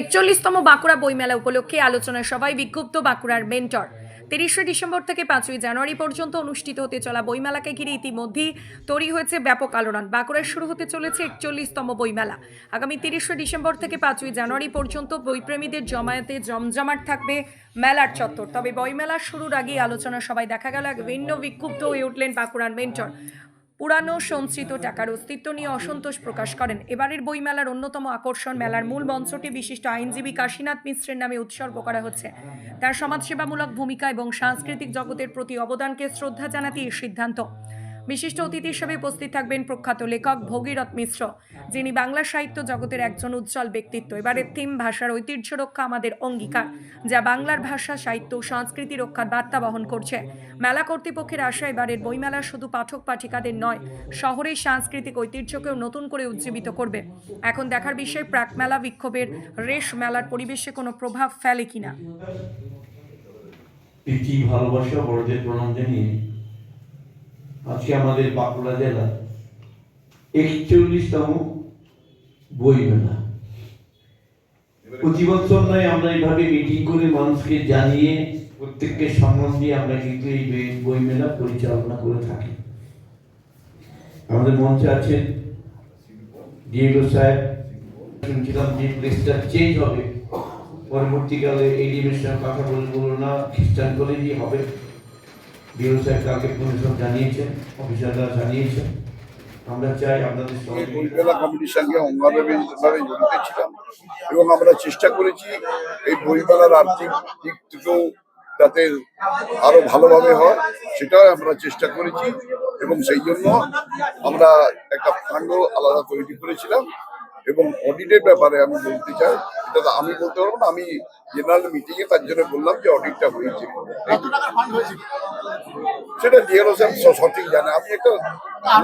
একচল্লিশতম বাঁকুড়া বইমেলা উপলক্ষে আলোচনা সভায় বিক্ষুব্ধ বাঁকুড়ার মেন্টর। তিরিশে ডিসেম্বর থেকে পাঁচই জানুয়ারি পর্যন্ত অনুষ্ঠিত হতে চলা বইমেলাকে ঘিরে ইতিমধ্যেই তৈরি হয়েছে ব্যাপক আলোড়ন। বাঁকুড়ায় শুরু হতে চলেছে একচল্লিশতম বইমেলা। আগামী তিরিশে ডিসেম্বর থেকে পাঁচই জানুয়ারি পর্যন্ত বইপ্রেমীদের জমায়েতে জমজমাট থাকবে মেলার চত্বর। তবে বইমেলা শুরুর আগেই আলোচনা সভায় দেখা গেল এক ভিন্ন বিক্ষুব্ধ হয়ে উঠলেন বাঁকুড়ার মেন্টর। পুরানো সঞ্চিত টাকার অস্তিত্ব নিয়ে অসন্তোষ প্রকাশ করেন। এবারের বইমেলার অন্যতম আকর্ষণ মেলার মূল মঞ্চটি বিশিষ্ট আইনজীবী কাশীনাথ মিশ্রের নামে উৎসর্গ করা হচ্ছে। তার সমাজসেবামূলক ভূমিকা এবং সাংস্কৃতিক জগতের প্রতি অবদানকে শ্রদ্ধা জানাতে এই সিদ্ধান্ত। বিশিষ্ট অতিথি হিসেবে উপস্থিত থাকবেন প্রখ্যাত লেখক ভগীরথ মিশ্র, যিনি বাংলা সাহিত্য জগতের একজন উজ্জ্বল ব্যক্তিত্ব। এবারের থিম ভাষার ঐতিহ্য রক্ষা আমাদের অঙ্গীকার, যা বাংলার ভাষা, সাহিত্য সংস্কৃতি রক্ষার বার্তা বহন করছে। মেলা কর্তৃপক্ষের আশা, এবারের বইমেলা শুধু পাঠক পাঠিকাদের নয়, শহরের সাংস্কৃতিক ঐতিহ্যকেও নতুন করে উজ্জীবিত করবে। এখন দেখার বিষয়, প্রাক মেলা বিক্ষোভের রেশ মেলার পরিবেশে কোনো প্রভাব ফেলে কিনা? প্রীতি ভালোবাসা, বড়দের প্রণাম জানিয়ে আজকে আমাদের বাঁকুড়া জেলা একচল্লিশতম বই মেলা। প্রতি বছর নয়, আমরা এইভাবে মিটিং করে মানুষকে জানিয়ে, প্রত্যেককে সম্মান দিয়ে আমরা কিন্তু এই বই- মেলা পরিচালনা করে থাকি। আমাদের মঞ্চে আছেন ডিএলও সাহেব। শুনছিলাম যে প্লেসটা চেঞ্জ হবে। পরবর্তীকালে এই ডিমের সঙ্গে কথা বলে বলল না, খ্রিস্টান কলেজই হবে। ডিএলও সাহেব কালকে পরিষদ জানিয়েছেন, অফিসাররা জানিয়েছেন। এই বইমেলা কমিটির সঙ্গে জড়িত ছিলাম এবং আমরা চেষ্টা করেছি এই বইমেলার আর্থিক দিক থেকেও যাতে আরও ভালোভাবে হয়, সেটাও আমরা চেষ্টা করেছি এবং সেই জন্য আমরা একটা ফান্ডও আলাদা তৈরি করেছিলাম এবং অডিটের ব্যাপারে আমি বলতে চাই এটা আমি বলতে পারব না আমি জেনারেল মিটিংয়ে তার জন্য বললাম যে অডিটটা হয়েছে। সেটা ডিএলও সাহেব সঠিক জানে আমি একটা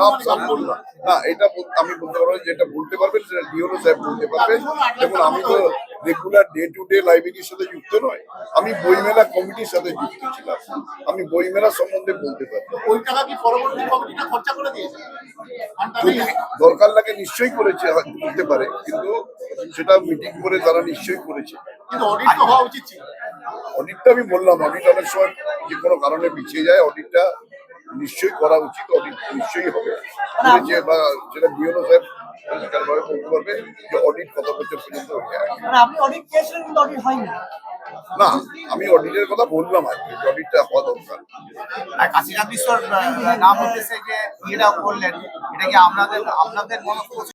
নাম সাম বললাম। না এটা আমি বলতে পারব যেটা বলতে পারবেন সেটা ডিওরো সাহেব বলতে পারবেন। যেমন আমি তো রেগুলার ডে টু ডে লাইব্রেরির সাথে যুক্ত নয় আমি বইমেলা কমিটির সাথে যুক্ত ছিলাম। আমি বইমেলা সম্বন্ধে বলতে পারব ওই টাকা কি পরবর্তী কমিটিটা খরচা করে দিয়েছে? ফান্ডটা যদি নেই। দরকার লাগে নিশ্চয়ই করেছে করতে পারে কিন্তু সেটা মিটিং করে তারা নিশ্চয়ই করেছে। কিন্তু অডিট তো হওয়া উচিত ছিল। অডিটটা আমি বললাম অডিট অনেক সময় যে কোনো কারণে পিছিয়ে যায় অডিটটা নিশ্চয়ই করা উচিত অডিট নিশ্চয়ই হবে। করেছে বা সেটা বিএলও সাহেব পরিষ্কারভাবে বলতে পারবে যে অডিট কত বছর পর্যন্ত হয়ে যায় মানে না আমি অডিটের কথা বললাম আর কি অডিটটা হওয়া দরকার। কাশীনাথ মিশ্রর নাম উদ্দেশ্যে যে ইয়েটা করলেন এটা কি আপনাদের আপনাদের মনে